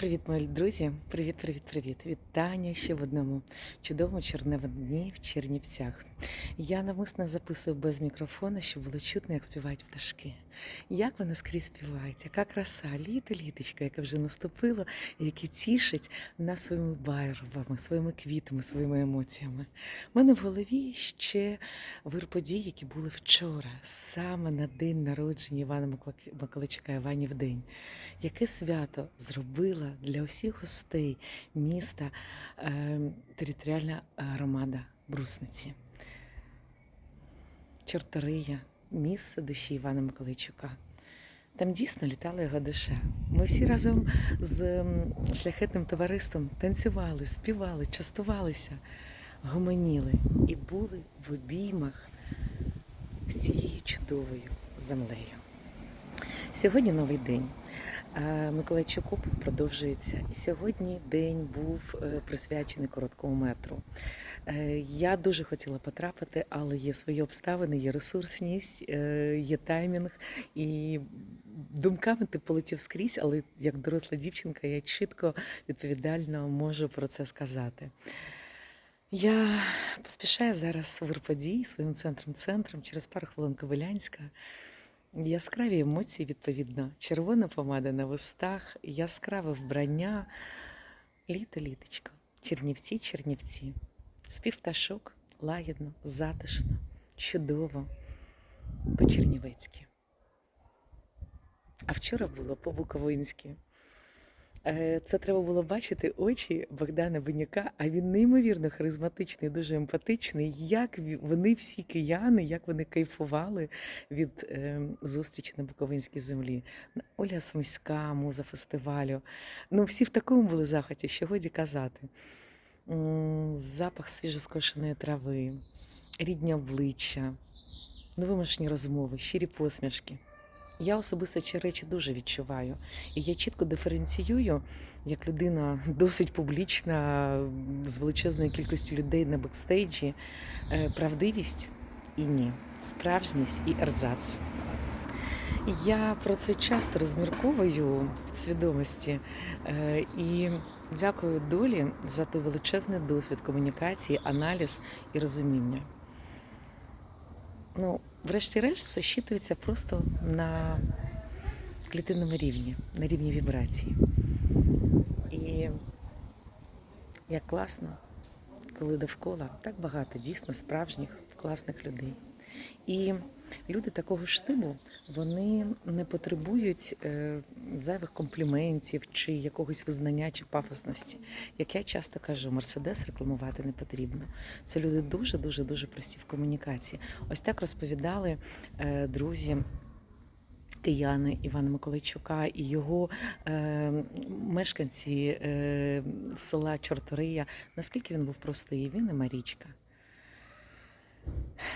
Привіт, мої друзі! Привіт, привіт, привіт! Вітання ще в одному чудовому червневому дні в Чернівцях. Я навмисно записую без мікрофона, щоб було чутно, як співають пташки. Як вони скрізь співають, яка краса, літо літочка, яке вже наступило, і яке тішить нас своїми барвами, своїми квітами, своїми емоціями. У мене в голові ще вир подій, які були вчора, саме на день народження Івана Миколайчука Іванів день. Яке свято зробила для усіх гостей міста е, територіальна громада Брусниці. Чортория, місце душі Івана Миколайчука. Там дійсно літала його душа. Ми всі разом з шляхетним товариством танцювали, співали, частувалися, гомоніли і були в обіймах з цією чудовою землею. Сьогодні новий день. Е, Миколайчуку продовжується. І сьогодні день був е, присвячений короткому метру. Е, Я дуже хотіла потрапити, але є свої обставини, є ресурсність, є таймінг. І думками ти полетів скрізь, але як доросла дівчинка, я чітко відповідально можу про це сказати. Я поспішаю зараз в Ірподій своїм центром центром через пару хвилин Ковилянська. Яскраві емоції, відповідно, червона помада на вустах, яскраве вбрання, літо літочко, чернівці, чернівці, спів пташок, лагідно, затишно, чудово, по-чернівецьки. А вчора було по-буковинськи. Е, Це треба було бачити очі Богдана Бенюка, а він неймовірно харизматичний, дуже емпатичний. Як вони всі кияни, як вони кайфували від е, зустрічі на Буковинській землі. Оля Сумська, муза фестивалю. Ну, всі в такому були захваті, що годі казати. Запах свіжоскошеної трави, рідні обличчя, невимушені розмови, щирі посмішки. Я особисто ці речі дуже відчуваю. І я чітко диференціюю, як людина досить публічна, з величезною кількістю людей на бекстейджі, е, правдивість і ні, справжність і ерзац. Я про це часто розмірковую в підсвідомості е, і дякую долі за той величезний досвід комунікації, аналіз і розуміння. Ну, врешті-решт, це щитується просто на клітинному рівні, на рівні вібрації. І як класно, коли довкола так багато дійсно справжніх, класних людей. І люди такого штибу вони не потребують е, зайвих компліментів чи якогось визнання чи пафосності. Як я часто кажу, Мерседес рекламувати не потрібно. Це люди дуже, дуже, дуже прості в комунікації. Ось так розповідали е, друзі. Кияни Івана Миколайчука і його е, мешканці е, села Чортория, наскільки він був простий, він і Марічка.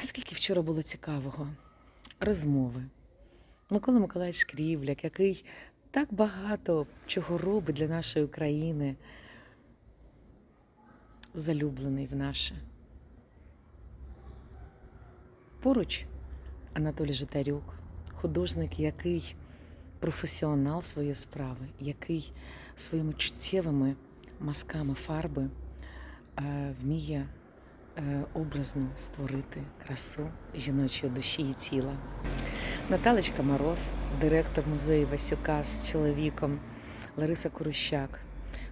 Скільки вчора було цікавого, розмови. Микола Миколаївич Шкрівляк, який так багато чого робить для нашої України, залюблений в наше. Поруч Анатолій Житарюк, художник, який професіонал своєї справи, який своїми чуттєвими мазками фарби е, вміє образно створити красу жіночої душі і тіла. Наталечка Мороз, директор музею Васюка з чоловіком, Лариса Корущак.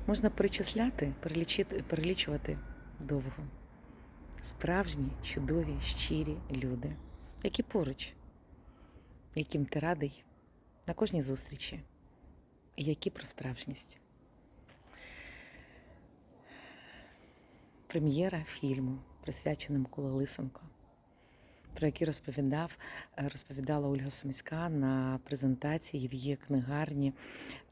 Можна перечисляти, перелічувати довго. Справжні, чудові, щирі люди, які поруч, яким ти радий на кожній зустрічі, які про справжність. Прем'єра фільму, присвячена Микола Лисенко, про який розповідав, е, розповідала Ольга Сумська на презентації в її книгарні,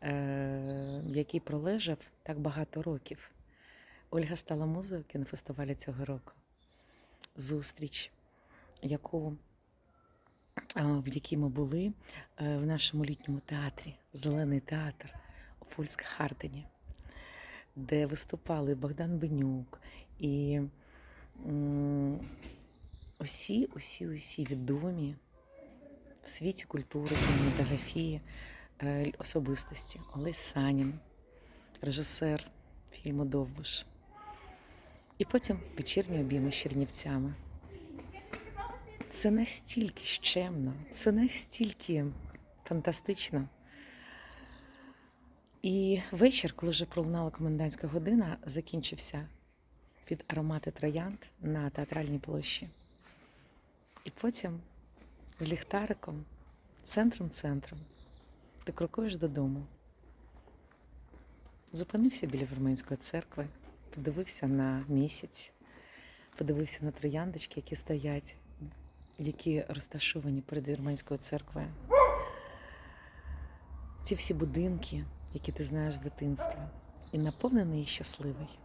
е, який пролежав так багато років. Ольга стала музою кінофестивалю цього року. Зустріч, яку, е, в якій ми були в нашому літньому театрі, Зелений театр у Фольцк-Хартені, де виступали Богдан Бенюк і усі, усі, усі відомі в світі культури, кінематографії е, особистості. Олесь Санін, режисер фільму Довбуш. І потім вечірні обійми з Чернівцями. Це настільки щемно, це настільки фантастично. І вечір, коли вже пролунала комендантська година, закінчився під аромати троянд на театральній площі. І потім з ліхтариком, центром-центром, ти крокуєш додому. Зупинився біля Вірменської церкви, подивився на місяць, подивився на трояндочки, які стоять, які розташовані перед Вірменською церквою. Ці всі будинки, які ти знаєш з дитинства, і наповнений і щасливий,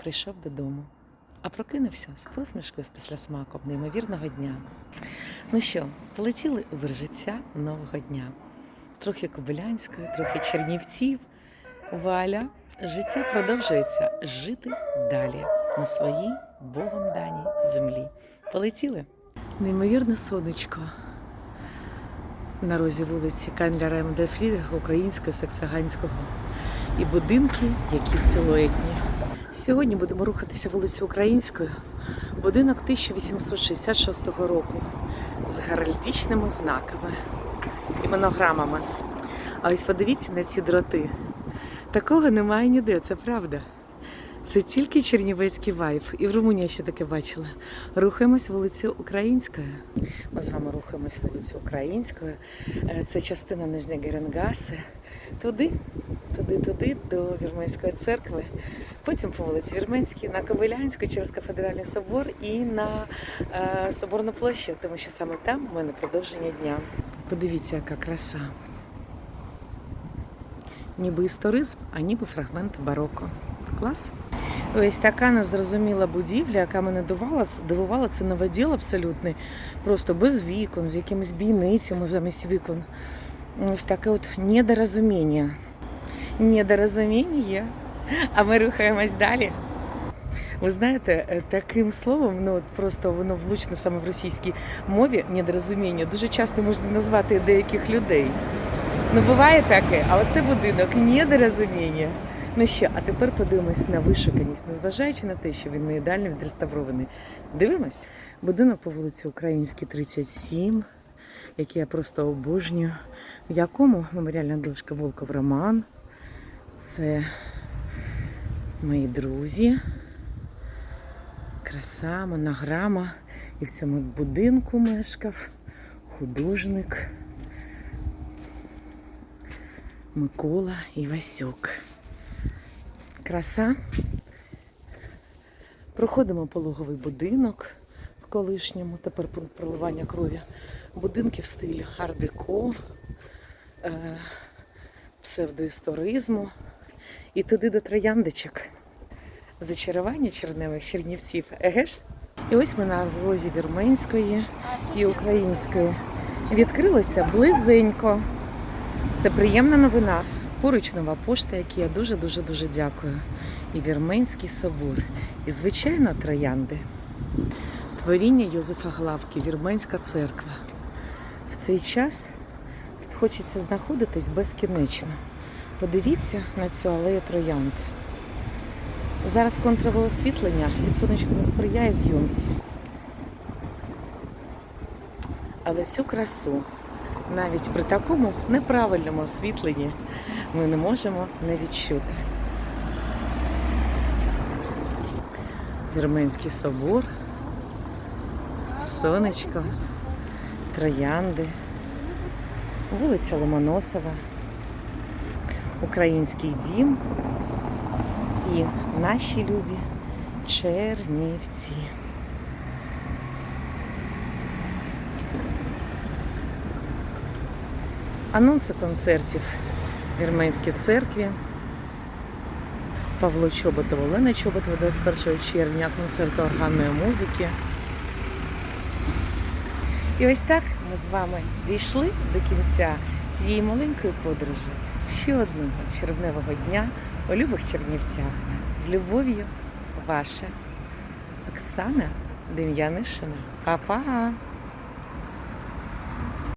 прийшов додому, а прокинувся з посмішкою з післясмаком неймовірного дня. Ну що, полетіли у життя нового дня. Трохи Кобилянської, трохи Чернівців. Валя, життя продовжується жити далі на своїй Богом даній землі. Полетіли. Неймовірне сонечко на розі вулиці Канляра МД Фрідриха, українського, саксаганського і будинки, які силуетні. Сьогодні будемо рухатися вулицю Українською, будинок 1866 року з геральдичними знаками і монограмами. А ось подивіться на ці дроти. Такого немає ніде, це правда. Це тільки чернівецький вайб. І в Румунії ще таке бачила. Рухаємось вулицю Українською. Ми з вами рухаємось вулицю Українською. Е, Це частина Нижня Геренгаси. Туди, туди, туди, до Вірменської церкви. Потім по вулиці Вірменській, на Ковилянську, через кафедральний собор і на е, Соборну площу, тому що саме там у мене продовження дня. Подивіться, яка краса. Ніби історизм, а ніби фрагменти бароко. Клас. Ось така незрозуміла будівля, яка мене дивувала, дивувала, це новоділ абсолютний, просто без вікон, з якимись бійницями замість вікон. Ось таке от недорозуміння. Недорозуміння. А ми рухаємось далі. Ви знаєте, е, таким словом, ну от просто воно влучно саме в російській мові, недорозуміння, дуже часто можна назвати деяких людей. Ну, буває таке, а оце будинок недорозуміння. Ну що, а тепер подивимось на вишуканість, незважаючи на те, що він не ідеально відреставрований. Дивимось. Будинок по вулиці Українській, 37, який я просто обожнюю, в якому меморіальна дошка Волков Роман. Це мої друзі. Краса, монограма. І в цьому будинку мешкав художник Микола Івасюк. Краса. Проходимо пологовий будинок колишньому, тепер пункт проливання крові. Будинки в стилі ар-деко, е, псевдоісторизму. І туди до трояндочок. Зачарування черневих чернівців. Еге ж? І ось ми на розі Вірменської і української. Відкрилося близенько. Це приємна новина. Поруч нова пошта, якій я дуже-дуже дуже дякую. І Вірменський собор. І, звичайно, троянди. Творіння Йозефа Главки, Вірменська церква. В цей час тут хочеться знаходитись безкінечно. Подивіться на цю алею троянд. Зараз контрове освітлення і сонечко не сприяє зйомці. Але цю красу навіть при такому неправильному освітленні ми не можемо не відчути. Вірменський собор, сонечко, троянди, вулиця Ломоносова, український дім і наші любі Чернівці. Анонси концертів в Вірменській церкві. Павло Чоботов, Олена Чоботова 21 червня, концерт органної музики. І ось так ми з вами дійшли до кінця цієї маленької подорожі ще одного червневого дня у любих Чернівцях. З любов'ю, ваша Оксана Дем'янишина. Па-па!